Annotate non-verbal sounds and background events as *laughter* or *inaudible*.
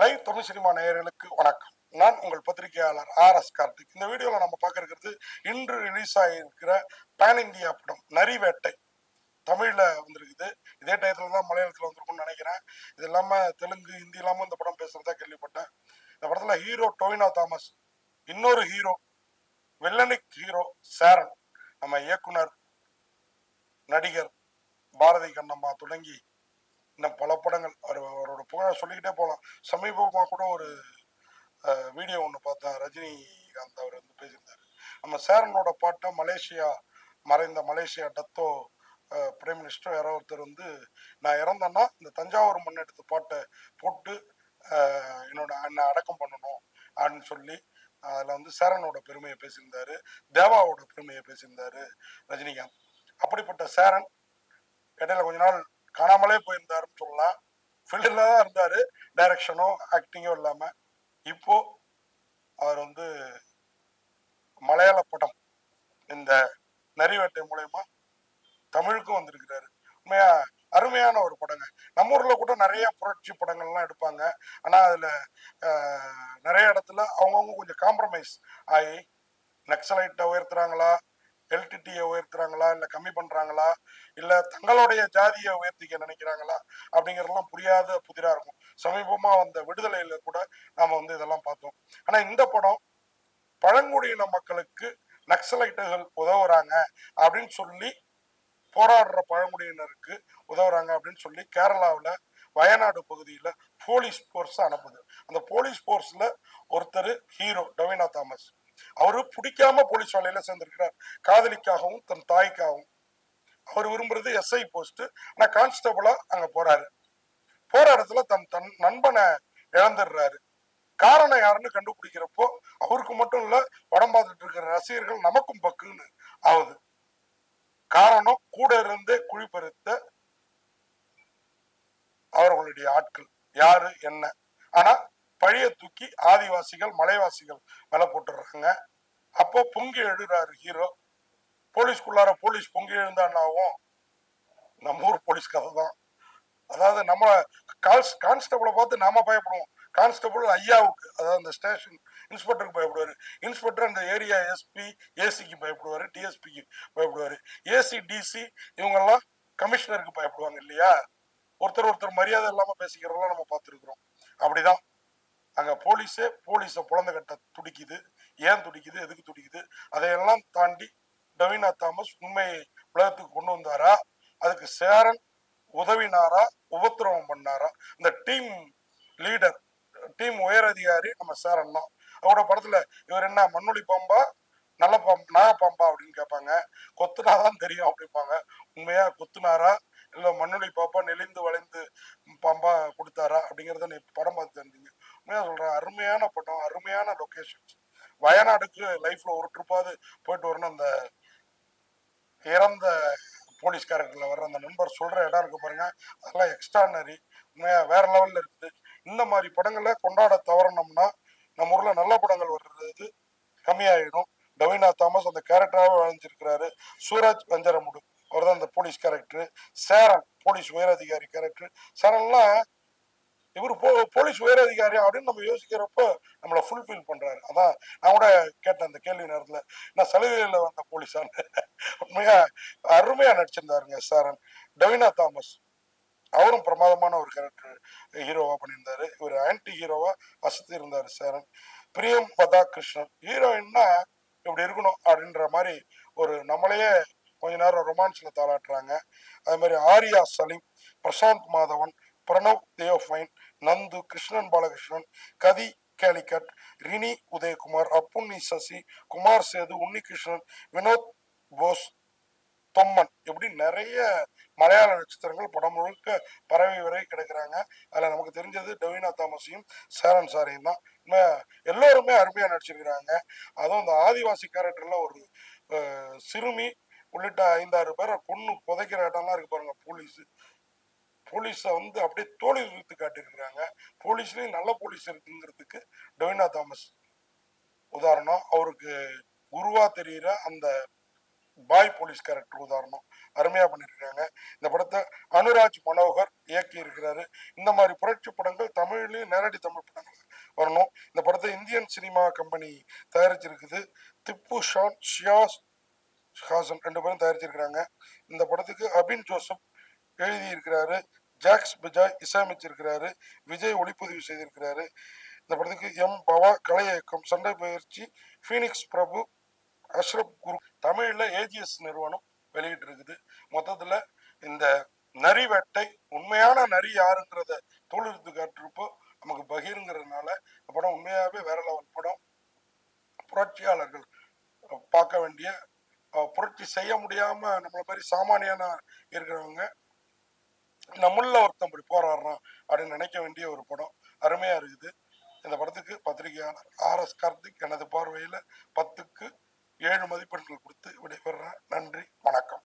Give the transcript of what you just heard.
Live Tamil cinema நேயர்களுக்கு வணக்கம். நான் உங்கள் பத்திரிகையாளர் ஆர் எஸ் கார்த்திக். இந்த வீடியோவில் நம்ம பார்க்க இருக்கிறது இன்று ரிலீஸ் ஆகியிருக்கிற பேன் இந்தியா படம் நரிவேட்டை. தமிழில் வந்திருக்குது. இதே டயத்தில் தான் மலையாளத்தில் வந்திருக்கும்னு நினைக்கிறேன். இது இல்லாமல் தெலுங்கு ஹிந்தி இல்லாமல் இந்த படம் பேசுகிறதா கேள்விப்பட்டேன். இந்த படத்தில் ஹீரோ டொவினா தாமஸ் இன்னொரு ஹீரோ வெள்ளனிக் ஹீரோ சேரன் நம்ம இயக்குனர் நடிகர் பாரதி கண்ணம்மா தொடங்கி இன்னும் பல படங்கள். அவர் அவரோட புகழ சொல்லிக்கிட்டே போகலாம் சமீபமாக கூட ஒரு வீடியோ ஒன்று பார்த்தேன். ரஜினிகாந்த் அவர் வந்து பேசியிருந்தார். நம்ம சேரனோட பாட்டை மலேசியா மறைந்த மலேசியா டத்தோ பிரைம் மினிஸ்டர் யாரோ ஒருத்தர் வந்து நான் இறந்தேன்னா இந்த தஞ்சாவூர் முன்னெடுத்த பாட்டை போட்டு என்னோட என்னை அடக்கம் பண்ணணும் அப்படின்னு சொல்லி அதில் வந்து சேரனோட பெருமையை பேசியிருந்தாரு. தேவாவோட பெருமையை பேசியிருந்தாரு ரஜினிகாந்த். அப்படிப்பட்ட சேரன் இடையில கொஞ்ச நாள் காணாமலே போயிருந்தாருன்னு சொல்லலாம். ஃபீல்டில் தான் இருந்தார். டைரக்ஷனோ ஆக்டிங்கோ இல்லாமல் இப்போ அவர் வந்து மலையாள படம் இந்த நரிவேட்டை மூலயமா தமிழுக்கும் வந்திருக்கிறாரு. உண்மையா அருமையான ஒரு படங்க. நம்ம ஊர்ல கூட நிறைய புரட்சி படங்கள்லாம் எடுப்பாங்க. ஆனா அதுல நிறைய இடத்துல அவங்கவுங்க கொஞ்சம் காம்ப்ரமைஸ் ஆகி நக்சலைட்டை உயர்த்துறாங்களா? எல்டிடியை உயர்த்துறாங்களா இல்லை கம்மி பண்றாங்களா இல்லை தங்களுடைய ஜாதியை உயர்த்திக்க நினைக்கிறாங்களா அப்படிங்கறதெல்லாம் புரியாத புதிராக இருக்கும். சமீபமாக வந்த விடுதலையில கூட நாம வந்து இதெல்லாம் பார்த்தோம். ஆனால் இந்த படம் பழங்குடியின மக்களுக்கு நக்சலைட்டுகள் உதவுறாங்க அப்படின்னு சொல்லி போராடுற பழங்குடியினருக்கு உதவுறாங்க அப்படின்னு சொல்லி கேரளாவில் வயநாடு பகுதியில் போலீஸ் ஃபோர்ஸ் அனுப்புது. அந்த போலீஸ் ஃபோர்ஸ்ல ஒருத்தர் ஹீரோ டொவினா தாமஸ். அவரு பிடிக்காம போலீஸ் வேலையில சேர்ந்திருக்கிறார். காதலிக்காகவும் தன் தாய்க்காகவும். அவர் விரும்புறது எஸ்ஐ போஸ்ட் ஆனா கான்ஸ்டபிளா அங்க போறாரு. போற இடத்துல தன் தன் நண்பனை இழந்துடுறாரு. காரணம் யாருன்னு கண்டுபிடிக்கிறப்போ அவருக்கு மட்டும் இல்ல படம் பார்த்துட்டு இருக்கிற ரசிகர்கள் நமக்கும் பக்குன்னு ஆகுது. காரணம் கூட இருந்தே குழிப்பறித்த அவர்களுடைய ஆட்கள். யாரு என்ன? ஆனா பழைய தூக்கி ஆதிவாசிகள் மலைவாசிகள் மேல போட்டுடுறாங்க அப்போ பொங்கி எழுறாரு ஹீரோ போலீஸ்குள்ளார போலீஸ் பொங்கி எழுந்தான்னாவும் நம்ம ஊர் போலீஸ் கதை தான். அதாவது நம்ம கால்ஸ் கான்ஸ்டபிளை பார்த்து நாம பயப்படுவோம். கான்ஸ்டபிள் ஐயாவுக்கு அதாவது அந்த ஸ்டேஷன் இன்ஸ்பெக்டருக்கு பயப்படுவாரு. இன்ஸ்பெக்டர் அந்த ஏரியா எஸ்பி ஏசிக்கு பயப்படுவாரு. டிஎஸ்பிக்கு பயப்படுவாரு. ஏசி டிசி இவங்கெல்லாம் கமிஷனருக்கு பயப்படுவாங்க இல்லையா? ஒருத்தர் ஒருத்தர் மரியாதை இல்லாம பேசிக்கிறதெல்லாம் நம்ம பார்த்துருக்குறோம். அப்படிதான். அங்க போலீஸே போலீஸை புலந்த கட்ட துடிக்குது. ஏன் துடிக்குது? எதுக்கு துடிக்குது? அதையெல்லாம் தாண்டி டவினா தாமஸ் உண்மையை உலகத்துக்கு கொண்டு வந்தாரா? அதுக்கு சேரன் உதவினாரா? உபத்திரவம் பண்ணாரா? இந்த டீம் லீடர் டீம் உயர் அதிகாரி நம்ம சேரன் தான். அவரோட படத்துல இவர் என்ன மண்ணுளி பாம்பா நல்ல பாம்பா நாக பாம்பா அப்படின்னு கேட்பாங்க. கொத்துனாதான் தெரியும் அப்படிம்பாங்க. உண்மையா கொத்துனாரா? இல்ல மண்ணுளி பாப்பா நெளிந்து வளைந்து பாம்பா கொடுத்தாரா? அப்படிங்கறத நீ படம் பார்த்து தெரிஞ்சீங்க. உண்மையா சொல்றேன். அருமையான படம் அருமையான லொகேஷன்ஸ் வயநாடுக்கு லைஃப்ல ஒரு ட்ரிப்பாவது போயிட்டு வரணும். அந்த இறந்த போலீஸ் கேரக்டரில் வர்ற அந்த நண்பர் சொல்ற இடம் இருக்கு பாருங்க. அதெல்லாம் எக்ஸ்ட்ரானரி உண்மையா வேற லெவல்ல இருக்குது. இந்த மாதிரி படங்களை கொண்டாட தவறணும்னா நம்ம ஊர்ல நல்ல படங்கள் வர்றது கம்மியாயிடும். டவினா தாமஸ் அந்த கேரக்டராக வளைஞ்சிருக்கிறாரு சூரஜ் வஞ்சரமுடு அவர் தான் அந்த போலீஸ் கேரக்டர் சேரன் போலீஸ் உயரதிகாரி கேரக்டர் சேரன்லாம் இவர் போ போலீஸ் உயர் அதிகாரி அப்படின்னு நம்ம யோசிக்கிறப்போ நம்மளை ஃபுல்ஃபில் பண்றாரு. அதான் நான் கூட கேட்டேன் அந்த கேள்வி நேரத்தில் நான் சலுகையில் வந்த போலீஸான்னு? *laughs* உண்மையா அருமையா நடிச்சிருந்தாருங்க சாரன் டவினா தாமஸ். அவரும் பிரமாதமான ஒரு கேரக்டர் ஹீரோவா பண்ணியிருந்தாரு. இவர் ஆன்டி ஹீரோவா வசதி இருந்தாரு சாரன் பிரியம் பதா கிருஷ்ணன் ஹீரோயின்னா இப்படி இருக்கணும் அப்படின்ற மாதிரி ஒரு நம்மளையே கொஞ்ச நேரம் ரொமான்ஸ்ல தாளாட்டுறாங்க. அதே மாதிரி ஆர்யா சலீம் பிரசாந்த் மாதவன் பிரணவ் தேவஃபைன் நந்து கிருஷ்ணன் பாலகிருஷ்ணன் கதி கேலிக்கட் ரினி உதயகுமார் அப்புன்னி சசி குமார் சேது உன்னிகிருஷ்ணன் வினோத் போஸ் தொம்மன் இப்படி நிறைய மலையாள நட்சத்திரங்கள் படம் முழுக்க பரவி வரை கிடைக்கிறாங்க. அதில் நமக்கு தெரிஞ்சது டவினா தாமஸையும் சேரன் சாரையும் தான். எல்லோருமே அருமையாக நடிச்சிருக்கிறாங்க. அதுவும் இந்த ஆதிவாசி கேரக்டரில் ஒரு சிறுமி உள்ளிட்ட ஐந்தாறு பேரை பொண்ணு புதைக்கிற இடம்லாம் இருக்கு பாருங்க போலீஸ் போலீஸை வந்து அப்படியே தோழி சுத்து காட்டியிருக்கிறாங்க. போலீஸ்லேயும் நல்ல போலீஸ் இருக்குங்கிறதுக்கு டொவினா தாமஸ் உதாரணம். அவருக்கு குருவா தெரியிற அந்த பாய் போலீஸ் கேரக்டர் உதாரணம் அருமையா பண்ணியிருக்காங்க. இந்த படத்தை அனுராஜ் மனோகர் இயக்கி இருக்கிறாரு இந்த மாதிரி புரட்சி படங்கள் தமிழ்லயும் நேரடி தமிழ் படங்கள் வரணும். இந்த படத்தை இந்தியன் சினிமா கம்பெனி தயாரிச்சிருக்குது. திப்பு ஷான் ஷியாஸ் ஹாசன் ரெண்டு பேரும் தயாரிச்சிருக்கிறாங்க. இந்த படத்துக்கு அபின் ஜோசப் எழுதியிருக்கிறாரு. ஜாக்ஸ் பிஜாய் இசையமைச்சிருக்கிறாரு விஜய் ஒளிப்பதிவு செய்திருக்கிறாரு. இந்த படத்துக்கு எம் பவா கலை இயக்கம் சண்டை பயிற்சி ஃபீனிக்ஸ் பிரபு அஷ்ரப் குரு தமிழில் ஏஜிஎஸ் நிறுவனம் வெளியிட்டு இருக்குது மொத்தத்தில் இந்த நரி வேட்டை உண்மையான நரி யாருங்கிறத தோலுறுத்து காட்டுறப்போ நமக்கு பகிருங்கிறதுனால இந்த படம் உண்மையாகவே வேற லெவல் படம். புரட்சியாளர்கள் பார்க்க வேண்டிய புரட்சி செய்ய முடியாமல் நம்மள மாதிரி சாமானியனா இருக்கிறவங்க நம்மள ஒருத்தன் இப்படி போராடுறான் அப்படின்னு நினைக்க வேண்டிய ஒரு படம். அருமையா இருக்குது. இந்த படத்துக்கு பத்திரிகையாளர் ஆர் எஸ் கார்த்திக் எனது பார்வையில் பத்துக்கு ஏழு மதிப்பெண்கள் கொடுத்து விடைபெறுறேன். நன்றி. வணக்கம்.